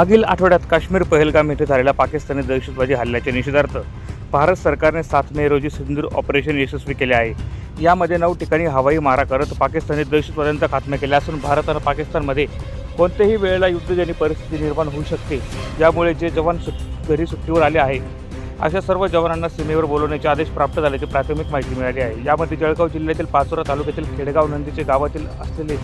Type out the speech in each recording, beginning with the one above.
मागील आठवड्यात काश्मीर पहलगाम येथे झालेल्या पाकिस्तानी दहशतवादी हल्ल्याच्या निषेधार्थ भारत सरकारने सात मे रोजी सिंदूर ऑपरेशन यशस्वी केले आहे. यामध्ये नऊ ठिकाणी हवाई मारा करत पाकिस्तानी दहशतवाद्यांचा खात्मा केला असून भारत आणि पाकिस्तानमध्ये कोणत्याही वेळेला युद्धजन्य परिस्थिती निर्माण होऊ शकते यामुळे जे जवान सु घरी सुट्टीवर आले आहे अशा सर्व जवानांना सीमेवर बोलवण्याचे आदेश प्राप्त झाल्याची प्राथमिक माहिती मिळाली आहे. यामध्ये जळगाव जिल्ह्यातील पाचोरा तालुक्यातील खेडेगाव नंदीचे गावातील असलेले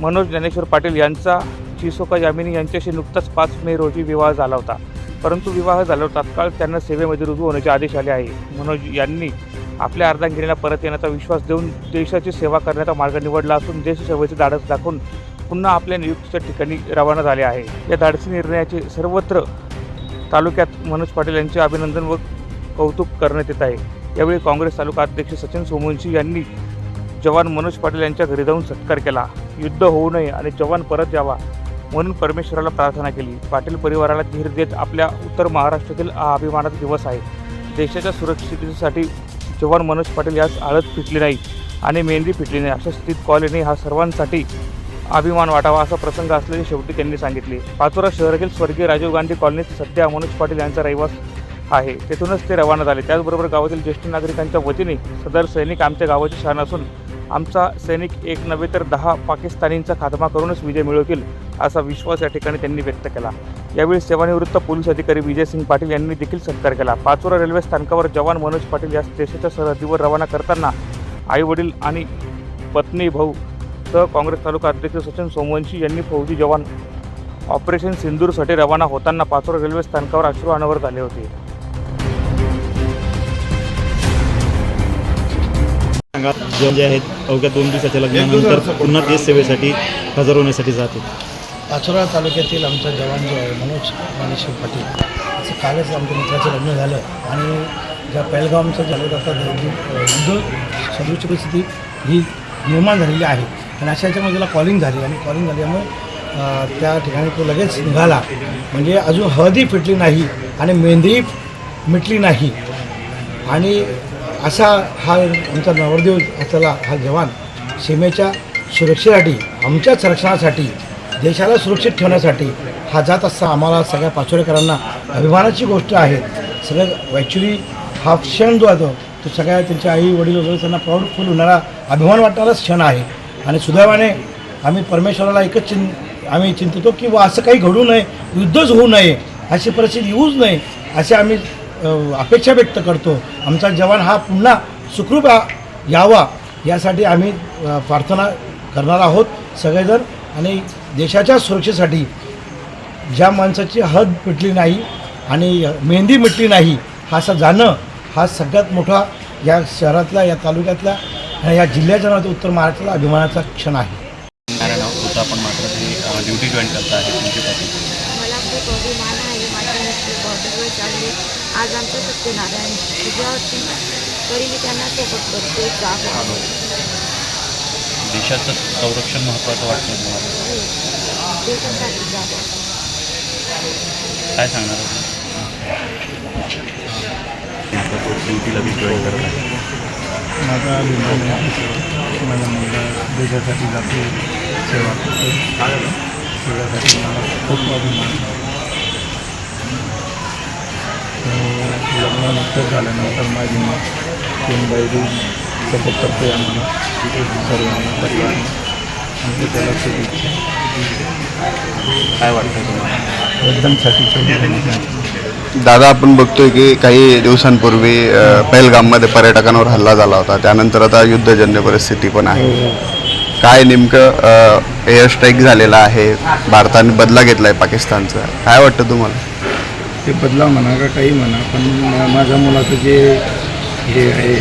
मनोज ज्ञानेश्वर पाटील यांचा चिसोका यामिनी यांच्याशी नुकताच पाच मे रोजी विवाह झाला होता. परंतु विवाह झाल्यावर तात्काळ त्यांना सेवेमध्ये रुजू होण्याचे आदेश आले आहे. मनोज यांनी आपल्या अर्धांगिनीला परत येण्याचा विश्वास देऊन देशाची सेवा करण्याचा मार्ग निवडला असून देशसेवेचे धाडस दाखवून पुन्हा आपल्या नियुक्तीच्या ठिकाणी रवाना झाले आहे. या धाडसी निर्णयाचे सर्वत्र तालुक्यात मनोज पाटील यांचे अभिनंदन व कौतुक करण्यात येत आहे. यावेळी काँग्रेस तालुका अध्यक्ष सचिन सोमवंशी यांनी जवान मनोज पाटील यांच्या घरी जाऊन सत्कार केला. युद्ध होऊ नये आणि जवान परत यावा म्हणून परमेश्वराला प्रार्थना केली. पाटील परिवाराला धीर देत आपल्या उत्तर महाराष्ट्रातील हा अभिमानाचा दिवस आहे. देशाच्या सुरक्षिततेसाठी जवान मनोज पाटील यास आळत फिटली नाही आणि मेहंदी फिटली नाही. अशा स्थितीत कॉलनी हा सर्वांसाठी अभिमान वाटावा असा प्रसंग असल्याचे शेवटी त्यांनी सांगितले. पाचोरा शहरातील स्वर्गीय राजीव गांधी कॉलनीत सध्या मनोज पाटील यांचा रहिवास आहे. तेथूनच ते रवाना झाले. त्याचबरोबर गावातील ज्येष्ठ नागरिकांच्या वतीने सदर सैनिक आमच्या गावाची शान असून आमचा सैनिक एक नव्हे तर दहा पाकिस्तानींचा खात्मा करूनच विजय मिळवतील असा विश्वास या ठिकाणी त्यांनी व्यक्त केला. यावेळी सेवानिवृत्त पोलीस अधिकारी विजयसिंग पाटील यांनी देखील सत्कार केला. पाचोरा रेल्वे स्थानकावर जवान मनोज पाटील या देशाच्या सरहद्दीवर रवाना करताना आई वडील आणि पत्नी भाऊ सह काँग्रेस तालुका अध्यक्ष सचिन सोमवंशी यांनी फौजी जवान ऑपरेशन सिंदूरसाठी रवाना होताना पाचोरा रेल्वे स्थानकावर अश्रू अनावर झाले होते. जे जे आहेत अवघ्या दोन दिवसाच्या लग्नानंतर पुन्हा देश सेवेसाठी हजर होण्यासाठी जाते पाचोरा तालुक्यातील आमचा जवान जो आहे मनोज ज्ञानेश्वर पाटील असं कालच आमच्या मित्राचं लग्न झालं. आणि ज्या पहलगामचं झालं आता युद्ध सदृश परिस्थिती ही निर्माण झालेली आहे. आणि अशा याच्यामध्ये त्याला कॉलिंग झाली आणि कॉलिंग झाल्यामुळे त्या ठिकाणी तो लगेच निघाला. म्हणजे अजून हळदी फिटली नाही आणि मेहंदी मिटली नाही. आणि असा हा आमचा नवरदेव असलेला हा जवान सीमेच्या सुरक्षेसाठी आमच्या संरक्षणासाठी देशाला सुरक्षित ठेवण्यासाठी हा जात असता आम्हाला सगळ्या पाचोरेकरांना अभिमानाची गोष्ट आहे. सगळं ॲक्च्युली हा क्षण जो आहे तो सगळ्या त्यांच्या आई वडील वगैरे त्यांना प्राऊडफुल होणारा अभिमान वाटणारा क्षण आहे. आणि सुदैवाने आम्ही परमेश्वराला एकच चिं आम्ही चिंतितो की वा असं काही घडू नये युद्धच होऊ नये अशी परिस्थिती येऊच नये असे आम्ही अपेक्षा व्यक्त करतो. आमचा जवान हा पुन्हा सुखरूप यावा यासाठी आम्ही प्रार्थना करणार आहोत. सगळेजण आणि देशाच्या सुरक्षेसाठी ज्या माणसाची हद मिटली नाही आणि मेहंदी मिटली नाही हा असं जाणं हा सगळ्यात मोठा या शहरातला या तालुक्यातला आणि या जिल्ह्याच्या तर उत्तर महाराष्ट्राला अभिमानाचा क्षण आहे. नारायण होतं आपण मात्र ते ड्युटी जॉईन करता आहे तुमची पती मला खूप अभिमान आहे माझी मुलगी बॉर्डरवर चालली आज आमचं सत्यनारायण होती. तरी मी त्यांना सोबत करते जाग देशाचं संरक्षण महत्त्वाचं वाटतं तुम्हाला. काय सांगणार ड्युटीला जॉईन करत आहे. माझा अभिमान माझा मुलगा देशासाठी जातो सेवा करतो. त्याच्यासाठी मला खूप अभिमान लग्नानंतर झाल्यानंतर माझी तीन बैली सपोर्ट करते आम्हाला. सर्वांना परिवारांना आणि त्याला शुभेच्छा काय वाटतं तुम्हाला? एकदम सॅटिस्फाय दादा आपण बघतोय की काही दिवसांपूर्वी पहलगाममध्ये पर्यटकांवर हल्ला झाला होता. त्यानंतर आता युद्धजन्य परिस्थिती पण आहे. काय नेमकं एअर स्ट्राईक झालेला आहे? भारताने बदला घेतलाय पाकिस्तानचा. काय वाटतं तुम्हाला? ते बदला म्हणा का काही म्हणा पण माझ्या मुलाचं जे हे आहे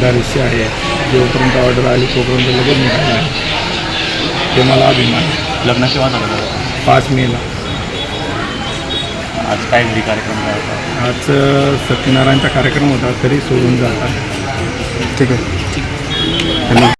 दारिश्य आहे. जोपर्यंत ऑर्डर आली तोपर्यंत लगेच निघालं. आहे ते मला अभिमान आहे. लग्न केव्हा झालं? दादा? पाच मेला आज काय घरी कार्यक्रम काय होता? आज अ, सत्यनारायणचा कार्यक्रम होता तरी सोडून जात आहे. ठीक आहे.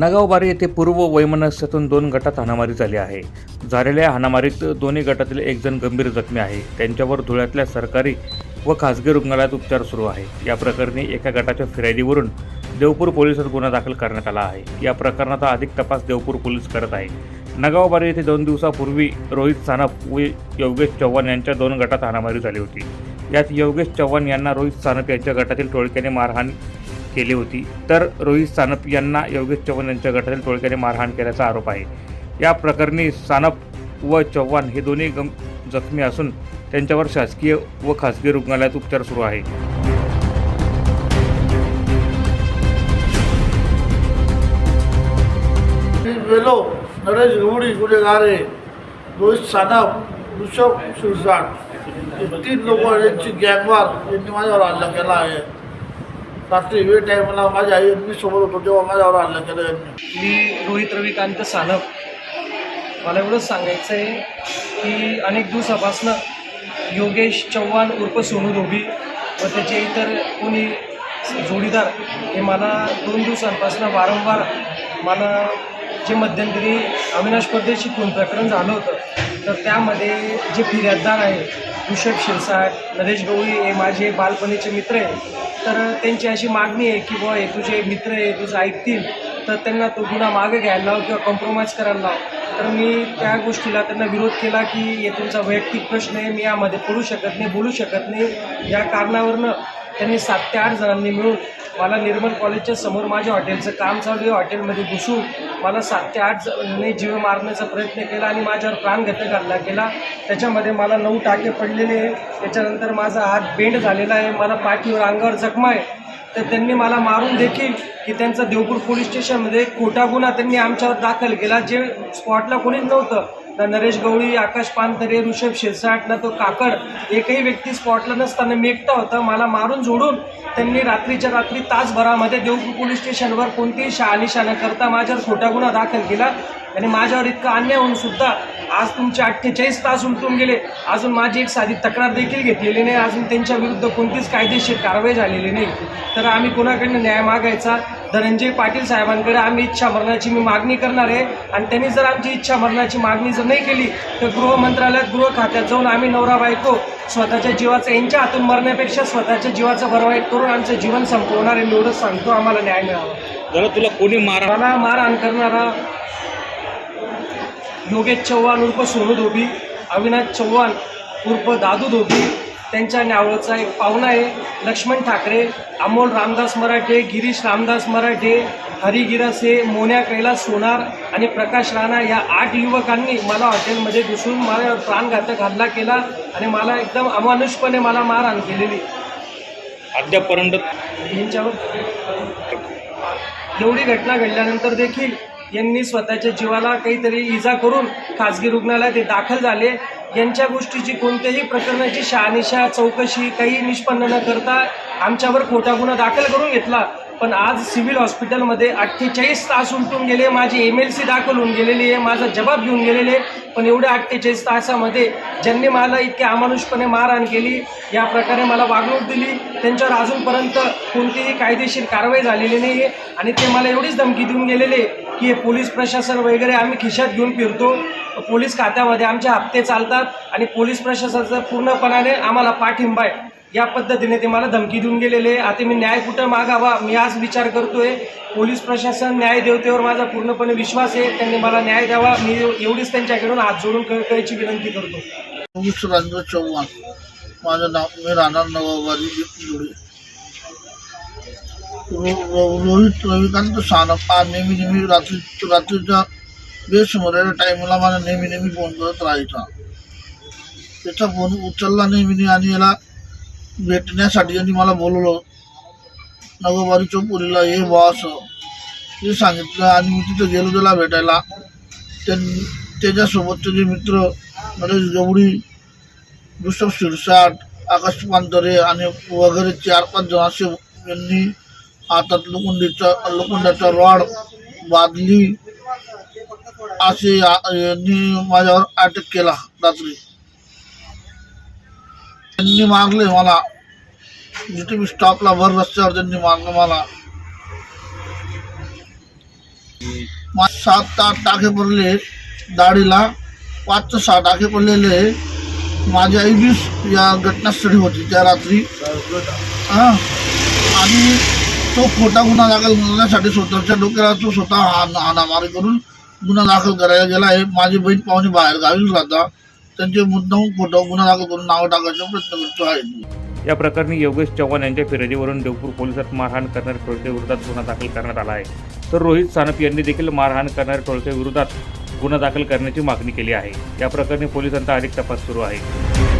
नगावबारी येथे पूर्व वैमनस्यातून दोन गटात हाणामारी झाली आहे. झालेल्या हाणामारीत दोन्ही गटातील एक जण गंभीर जखमी आहे. त्यांच्यावर धुळ्यातल्या सरकारी व खासगी रुग्णालयात उपचार सुरू आहे. या प्रकरणी एका गटाच्या फिर्यादीवरून देवपूर पोलिसात गुन्हा दाखल करण्यात आला आहे. या प्रकरणाचा अधिक तपास देवपूर पोलीस करत आहे. नगावबारी येथे दोन दिवसापूर्वी रोहित सानप व योगेश चव्हाण यांच्या दोन गटात हाणामारी झाली होती. यात योगेश चव्हाण यांना रोहित सानप यांच्या गटातील टोळक्याने मारहाण केली होती. तर रोहित सानप यांना योगेश चव्हाण यांच्या गटातील टोळक्याने मारहाण केल्याचा आरोप आहे. या प्रकरणी सानप व चव्हाण हे दोन्ही गम जखमी असून त्यांच्यावर शासकीय व खासगी रुग्णालयात उपचार सुरू आहे. वेलो नरेश गवडी गुन्हेगारे रोहित सानप ऋषभ सुरसाट तीन लोक यांची गँगवार यांनी माझ्यावर हल्ला केला आहे. रात्री वेळ टाईमला माझ्या आई मी सोबत होतो तेव्हा माझ्यावर हल्ला केला यांनी. मी रोहित रविकांत सानप. मला एवढंच सांगायचं आहे की अनेक दिवसापासनं योगेश चव्हाण उर्फ सोनू धोबी व त्याचे इतर कोणी जोडीदार हे मला दोन दिवसांपासून वारंवार मला जे मध्यंतरी अविनाश परदेशी खून प्रकरण झालं होतं तर त्यामध्ये जे फिर्याददार आहे ऋषभ शिरसाट नरेश गवळी हे माझे बालपणीचे मित्र आहे तर त्यांची अशी मागणी आहे की बुवा हे तुझे मित्र आहे तुझं ऐकतील तर त्यांना तो गुन्हा मागे घ्यायला लाव किंवा कॉम्प्रोमाइज करायला लाव. तर मी त्या गोष्टीला त्यांना विरोध केला की हे तुमचा वैयक्तिक प्रश्न आहे मी यामध्ये पडू शकत नाही बोलू शकत नाही. या कारणावरनं त्यांनी सात ते आठ जणांनी मिळून मला निर्मल कॉलेजच्या समोर माझ्या हॉटेलचं काम चालू आहे. हॉटेलमध्ये घुसून मला सात ते आठ जणांनी जीव मारण्याचा प्रयत्न केला आणि माझ्यावर प्राणघातक हल्ला केला त्याच्यामध्ये मला नऊ टाके पडलेले आहे त्याच्यानंतर माझा हात बेंड झालेला आहे. मला पाठीवर अंगावर जखमा आहे. तर त्यांनी मला मारून देखील की त्यांचा देवपूर पोलीस स्टेशनमध्ये खोटा गुन्हा त्यांनी आमच्यावर दाखल केला जे स्पॉटला कोणीच नव्हतं. ना नरेश गवळी आकाश पानतरे ऋषभ शिरसाट ना तो काकड एकही व्यक्ती स्पॉटला नसताना मी एकटा होता. मला मारून जोडून त्यांनी रात्रीच्या रात्री तासभरामध्ये देवपूर पोलीस स्टेशनवर कोणतीही शहानिशा न करता माझ्यावर खोटा गुन्हा दाखल केला. आणि माझ्यावर इतका अन्याय होऊन सुद्धा आज तुमचे अठ्ठेचाळीस तास उलटून गेले. अजून माझी एक साधी तक्रार देखील घेतलेली नाही. अजून त्यांच्या विरुद्ध कोणतीच कायदेशीर कारवाई झालेली नाही. तर आम्ही कोणाकडनं न्याय मागायचा? धनंजय पाटील साहेबांकडे आम्ही इच्छा मरणाची मी मागणी करणार आहे. आणि त्यांनी जर आमची इच्छा मरणाची मागणी जर नाही केली तर गृह मंत्रालयात गृह खात्यात जाऊन आम्ही नवरा बायको स्वतःच्या जीवाचं यांच्या हातून मरण्यापेक्षा स्वतःच्या जीवाचं भरवाईट करून आमचं जीवन संपवणार आहे मी एवढंच सांगतो. आम्हाला न्याय मिळावा. जरा तुला कोणी मार? मला मारहाण करणारा योगेश चव्हाण उर्फ सोनू धोबी अविनाश चव्हाण उर्फ दादू धोबी त्यांच्या नावाचा एक पाहुणा आहे. लक्ष्मण ठाकरे अमोल रामदास मराठे गिरीश रामदास मराठे हरी गिरासे मोन्या कैलास सोनार आणि प्रकाश राणा या आठ युवकांनी मला हॉटेलमध्ये घुसून मला प्राणघातक हल्ला केला आणि मला एकदम अमानुषपणे मला मारहाण केलेली. अद्यापर्यंत यांच्यावर एवढी घटना घडल्यानंतर देखील यांनी स्वतःच्या जीवाला काहीतरी इजा करून खाजगी रुग्णालयात ते दाखल झाले. यांच्या गोष्टीची कोणत्याही प्रकरणाची शहानिशा चौकशी काही निष्पन्न न करता आमच्यावर खोटा गुन्हा दाखल करून घेतला. पण आज सिव्हिल हॉस्पिटलमध्ये अठ्ठेचाळीस तास उलटून गेले. माझी एम एल सी दाखल होऊन गेलेली आहे. माझा जबाब घेऊन गेलेले पण एवढ्या अठ्ठेचाळीस तासामध्ये ज्यांनी मला इतके अमानुषपणे मारहाण केली या प्रकारे मला वागणूक दिली. त्यांच्यावर अजूनपर्यंत कोणतीही कायदेशीर कारवाई झालेली नाही आहे आणि ते मला एवढीच धमकी देऊन गेलेले. की पोलीस प्रशासन वगैरे आम्ही खिशात घेऊन फिरतो. पोलीस खात्यामध्ये आमचे हप्ते चालतात आणि पोलीस प्रशासनाचा पूर्णपणाने आम्हाला पाठिंबा आहे. या पद्धतीने ते मला धमकी देऊन गेलेले आता मी न्याय कुठं मागावा मी आज विचार करतोय. पोलीस प्रशासन न्याय देवतेवर माझा पूर्णपणे विश्वास आहे. त्यांनी मला न्याय द्यावा. मी एवढीच त्यांच्याकडून हात जोडून कळकळीची विनंती करतो. चव्हाण. माझं नाव मी राहणार नवाबारी रोहित रविकांत सानप हा नेहमी नेहमी रात्री रात्रीच्या बेसमोऱ्या टाईमला मला नेहमी नेहमी फोन करत राहायचा त्याचा फोन उचलला नेहमी आणि याला भेटण्यासाठी यांनी मला बोलवलं नगोबारी चौपुरीला हे बॉस हे सांगितलं आणि मी तिथं गेलो त्याला भेटायला त्यां त्याच्यासोबतचे जे मित्र नरेश गवडी ऋषभ शिरसाट आकाश पांतरे आणि वगैरे चार पाच जण असे यांनी हातात लोखंडीचा लोखंडाचा रॉड बादली असे यांनी माझ्यावर अटक केला रात्री त्यांनी मारले मला. जिथे मी स्टॉपला भर रस्त्यावर त्यांनी मारलं मला. सात ते आठ टाके पडले. दाढीला पाच ते सहा टाके पडलेले. माझी आई बी या घटनास्थळी होती त्या रात्री. हां. आणि तो खोटा गुन्हा दाखल करण्यासाठी स्वतःच्या डोक्याला तो स्वतः हानामारी करून गुन्हा दाखल करायला गेला आहे. माझी बहीण पाहुणे बाहेर गावीच राहता त्यांचे मुद्दाम खोटा गुन्हा दाखल करून नाव टाकायचा प्रयत्न करतो आहे. या प्रकरणी योगेश चव्हाण यांच्या फिर्यादीवरून देवपूर पोलिसात मारहाण करणाऱ्या टोळकेविरोधात गुन्हा दाखल करण्यात आला आहे. तर रोहित सानप यांनी देखील मारहाण करणाऱ्या टोळकेविरोधात गुन्हा दाखल करण्याची मागणी केली आहे. या प्रकरणी पोलिसांचा अधिक तपास सुरू आहे.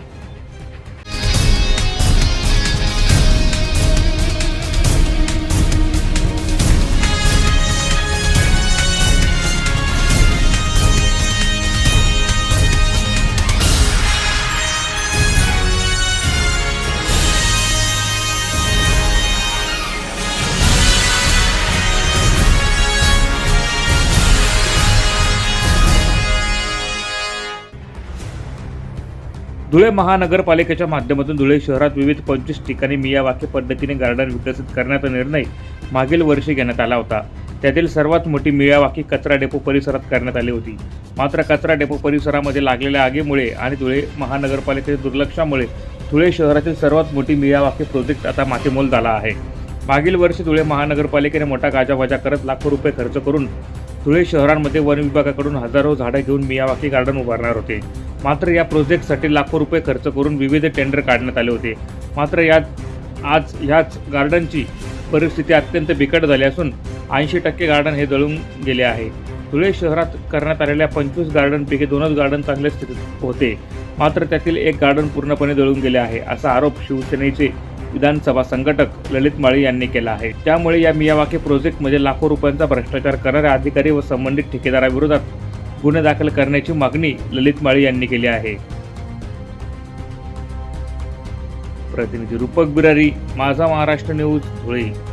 धुळे महानगरपालिकेच्या माध्यमातून धुळे शहरात विविध पंचवीस ठिकाणी मियावाकी पद्धतीने गार्डन विकसित करण्याचा निर्णय मागील वर्षी घेण्यात आला होता. त्यातील सर्वात मोठी मियावाकी कचरा डेपो परिसरात करण्यात आली होती. मात्र कचरा डेपो परिसरामध्ये लागलेल्या आगीमुळे आणि धुळे महानगरपालिकेच्या दुर्लक्षामुळे धुळे शहरातील सर्वात मोठी मियावाकी प्रोजेक्ट आता मातीमोल झाला आहे. मागील वर्षी धुळे महानगरपालिकेने मोठा गाजावाजा करत लाखो रुपये खर्च करून धुळे शहरांमध्ये वन विभागाकडून हजारो झाडं घेऊन मियावाकी गार्डन उभारणार होते. मात्र या प्रोजेक्टसाठी लाखो रुपये खर्च करून विविध टेंडर काढण्यात आले होते. मात्र यात आज ह्याच गार्डनची परिस्थिती अत्यंत बिकट झाली असून ऐंशी टक्के गार्डन हे जळून गेले आहे. धुळे शहरात करण्यात आलेल्या पंचवीस गार्डनपैकी दोनच गार्डन चांगल्या स्थितीत होते. मात्र त्यातील एक गार्डन पूर्णपणे जळून गेले आहे असा आरोप शिवसेनेचे विधानसभा संघटक ललित माळी यांनी केला आहे. त्यामुळे या मियावाकी प्रोजेक्टमध्ये लाखो रुपयांचा भ्रष्टाचार करणाऱ्या अधिकारी व संबंधित ठेकेदाराविरोधात गुन्हे दाखल करण्याची मागणी ललित माळी यांनी केली आहे. प्रतिनिधी रूपक बिरारी माझा महाराष्ट्र न्यूज धुळे.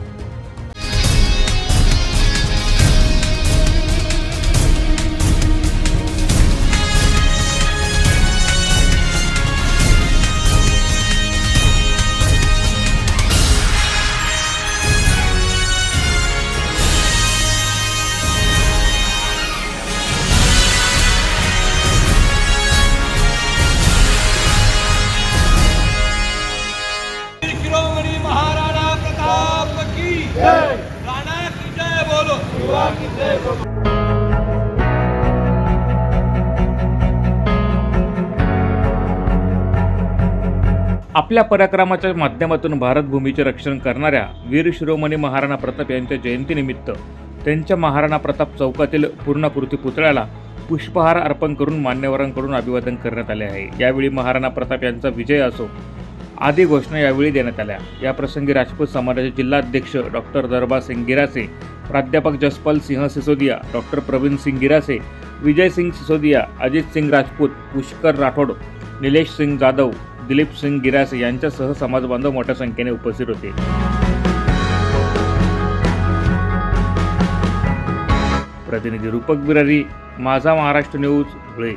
आपल्या पराक्रमाच्या माध्यमातून भारतभूमीचे रक्षण करणाऱ्या वीर शिरोमणी महाराणा प्रताप यांच्या जयंतीनिमित्त त्यांच्या महाराणा प्रताप चौकातील पूर्णाकृती पुतळ्याला पुष्पहार अर्पण करून मान्यवरांकडून अभिवादन करण्यात आले आहे. यावेळी महाराणा प्रताप यांचा विजय असो आदी घोषणा यावेळी देण्यात आल्या. या प्रसंगी राजपूत समाजाचे जिल्हाध्यक्ष डॉक्टर दरबा सिंग गिरासे प्राध्यापक जसपाल सिंह सिसोदिया डॉक्टर प्रवीण सिंग गिरासे विजय सिंग सिसोदिया अजित सिंग राजपूत पुष्कर राठोड निलेश सिंग जाधव दिलीप सिंग गिरासे यांच्यासह समाजबांधव मोठ्या संख्येने उपस्थित होते. प्रतिनिधी रूपक बिरारी माझा महाराष्ट्र न्यूज धुळे.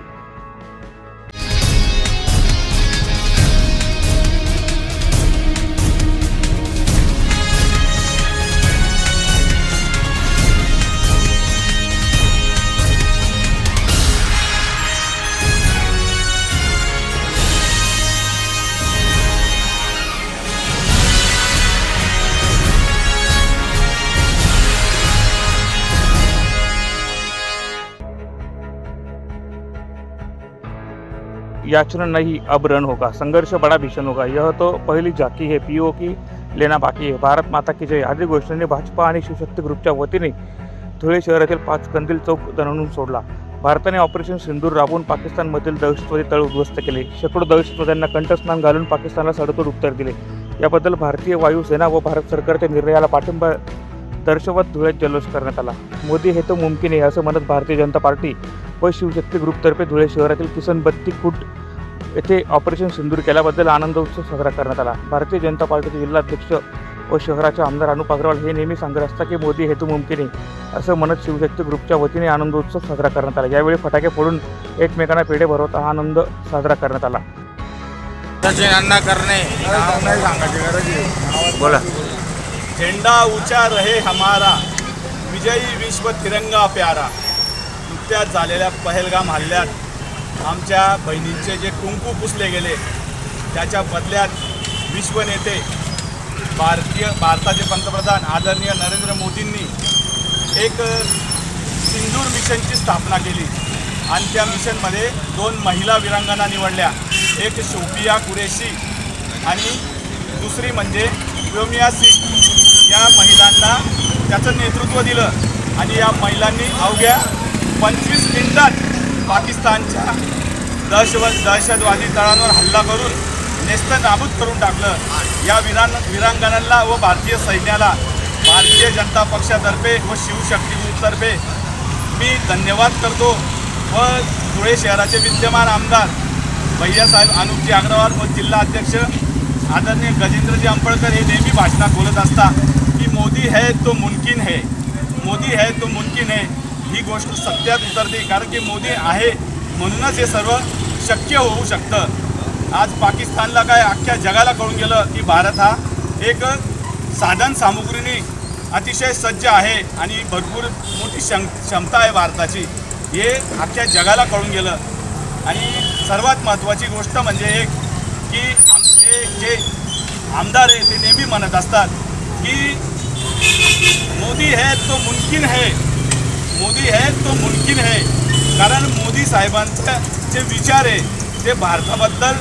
याचना नहीं अब रन होगा। संघर्ष बड़ा भीषण होगा। यह तो पहिली झाकी है पीओ की लेना बाकी है। भारत माता की जय। आदी घोषणेने भाजपा आणि शिवशक्ती ग्रुपच्या वतीने धुळे शहरातील पाच कंदील चौक दणून सोडला. भारताने ऑपरेशन सिंदूर राबवून पाकिस्तानमधील दहशतवादी तळ उद्ध्वस्त केले. शेकडो दहशतवाद्यांना कंठस्नान घालून पाकिस्तानला सडतोड उत्तर दिले. याबद्दल भारतीय वायुसेना व भारत सरकारच्या निर्णयाला पाठिंबा दर्शवत धुळ्यात जल्लोष करण्यात आला. मोदी हे तो मुमकिन आहे असं म्हणत भारतीय जनता पार्टी व शिवशक्ती ग्रुपतर्फे धुळे शहरातील किसन बत्ती फूट येथे ऑपरेशन सिंदूर केल्याबद्दल आनंद उत्सव साजरा करण्यात आला. भारतीय जनता पार्टीचे जिल्हाध्यक्ष व शहराचे आमदार अनुप अग्रवाल हे नेहमी सांगत असतात की मोदी हेतू मुमकिन असं म्हणत शिवशक्ती ग्रुपच्या वतीने आनंदोत्सव साजरा करण्यात आला. यावेळी फटाके फोडून एकमेकांना पेढे भरवत हा आनंद साजरा करण्यात आला. बोला. झेंडा ऊंचा रहे हमारा विजयी विश्व तिरंगा प्यारा. नुकत्याच झालेल्या पहलगाम हल्ल्यात आमच्या बहिणींचे जे कुंकू पुसले गेले त्याच्या बदल्यात विश्वनेते भारतीय भारताचे पंतप्रधान आदरणीय नरेंद्र मोदींनी एक सिंदूर मिशनची स्थापना केली. आणि त्या मिशनमध्ये दोन महिला विरांगणा निवडल्या. एक शोपिया कुरेशी आणि दुसरी म्हणजे व्योमिया सिंग. या महिलांना त्याचं नेतृत्व दिलं आणि या महिलांनी अवघ्या पंचवीस मिनिटात पाकिस्तानच्या दहशत दहशतवादी तळांवर हल्ला करून नेस्त नाबूद करून टाकलं. या विरां विरांगणांना व भारतीय सैन्याला भारतीय जनता पक्षातर्फे व शिवशक्ती ग्रुपतर्फे मी धन्यवाद करतो व धुळे शहराचे विद्यमान आमदार भैयासाहेब अनुपजी अग्रवाल व जिल्हा अध्यक्ष आदरणीय गजेंद्रजी अंबळकर हे नेहमी भाषणात बोलत असता की मोदी है तो मुमकिन है. मोदी है तो मुमकिन है. ही गोष्ट सत्यात उतरते कारण की मोदी आहे म्हणूनच हे सर्व शक्य होऊ शकतं. आज पाकिस्तानला काय अख्ख्या जगाला कळून गेलं की भारत हा एक साधन सामुग्रीने अतिशय सज्ज आहे आणि भरपूर मोठी शं क्षमता आहे भारताची. हे अख्ख्या जगाला कळून गेलं. आणि सर्वात महत्त्वाची गोष्ट म्हणजे एक की आमचे जे आमदार आहे ते नेहमी म्हणत असतात की मोदी है तो मुमकिन है मोदी है तो मुमकिन है कारण मोदी साहेबांचे जे विचार आहे ते भारताबद्दल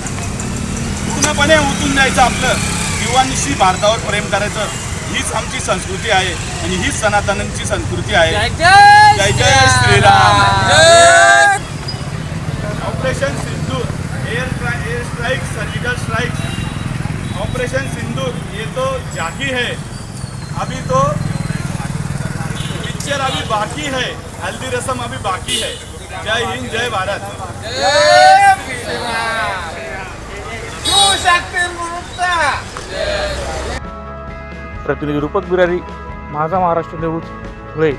पूर्णपणे उतून द्यायचं आपलं. युवांशी भारतावर प्रेम करायचं हीच आमची संस्कृती आहे आणि हीच सनातनांची संस्कृती आहे. जय जय Shriram. Operation Sindoor air air strike surgical strike operation Sindoor ये तो जाकी है. अभी तो पिक्चर अभी बाकी है। हल्दी रसम अभी बाकी है। जय हिंद जय भारत। प्रतिनिधी रूपक बिरारी माझा महाराष्ट्र न्यूज धुळे.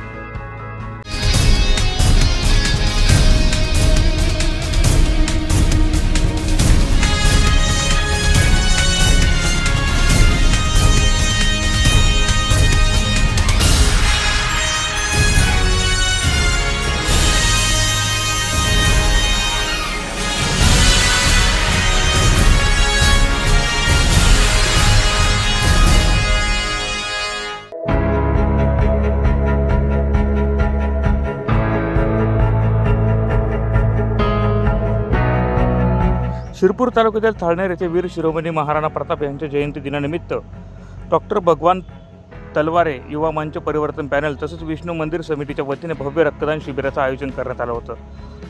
शिरपूर तालुक्यातील थाळनेर येथे वीर शिरोमणी महाराणा प्रताप यांच्या जयंती दिनानिमित्त डॉक्टर भगवान तलवारे युवा मंच परिवर्तन पॅनल तसेच विष्णू मंदिर समितीच्या वतीने भव्य रक्तदान शिबिराचं आयोजन करण्यात आलं होतं.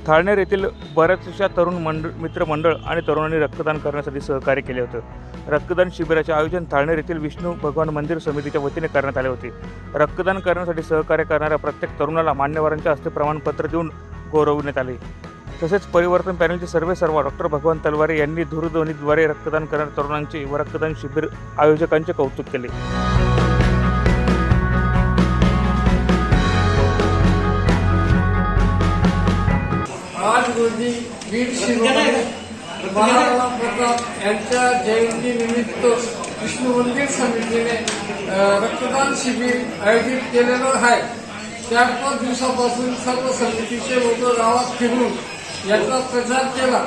थाळनेर येथील बऱ्याचशा तरुण मंडळ मित्रमंडळ आणि तरुणांनी रक्तदान करण्यासाठी सहकार्य केले होते. रक्तदान शिबिराचे आयोजन थाळनेर येथील विष्णू भगवान मंदिर समितीच्या वतीने करण्यात आले होते. रक्तदान करण्यासाठी सहकार्य करणाऱ्या प्रत्येक तरुणाला मान्यवरांच्या हस्ते प्रमाणपत्र देऊन गौरवण्यात आले. तसेच परिवर्तन पॅनलचे सर्वे सर्वा डॉक्टर भगवान तलवारे यांनी दूरध्वनीद्वारे रक्तदान करणाऱ्या तरुणांचे व रक्तदान शिबिर आयोजकांचे कौतुक केले. आज रोजी वीर शिरोमणी महाराणा प्रताप यांच्या जयंतीनिमित्त विष्णू मंदिर समितीने रक्तदान शिबिर आयोजित केलेलं आहे. चार पाच दिवसापासून सर्व समितीचे लोक गावात फिरून याचा प्रचार केला.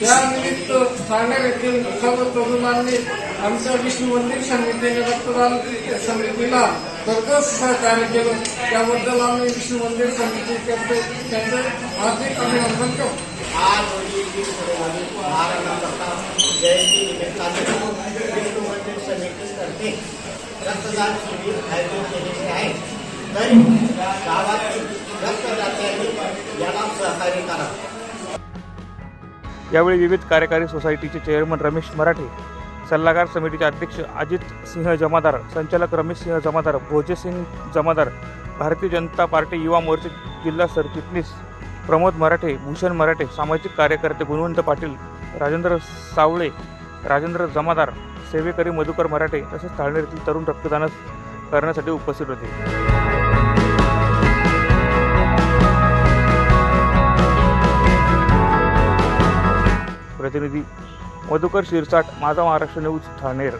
त्यानिमित्त ठाणे येथील सर्व तरुणांनी आमच्या विष्णू मंदिर समितीने रक्तदान समितीला कर्कश सहकार्य केलं. त्याबद्दल आम्ही विष्णू मंदिर समितीतर्फे त्यांचे हार्दिक अभिनंदन करतो. आज रोजी जयंती निमित्ताने विष्णू मंदिर समितीतर्फे रक्तदान शिबिर आयोजित केलेले आहे तरी गावातील रक्तदात्यांनी याला सहकार्य करा यावेळी विविध कार्यकारी सोसायटीचे चेअरमन रमेश मराठे सल्लागार समितीचे अध्यक्ष अजित सिंह जमादार संचालक रमेश सिंह जमादार भोजे सिंग जमादार भारतीय जनता पार्टी युवा मोर्चे जिल्हा सरचिटणीस प्रमोद मराठे भूषण मराठे सामाजिक कार्यकर्ते गुणवंत पाटील राजेंद्र सावळे राजेंद्र जमादार सेवेकरी मधुकर मराठे तसेच थाळनेरीतील तरुण रक्तदान करण्यासाठी उपस्थित होते. प्रतिनिधी मधुकर शिरसाट माझा महाराष्ट्र न्यूज ठाणेर.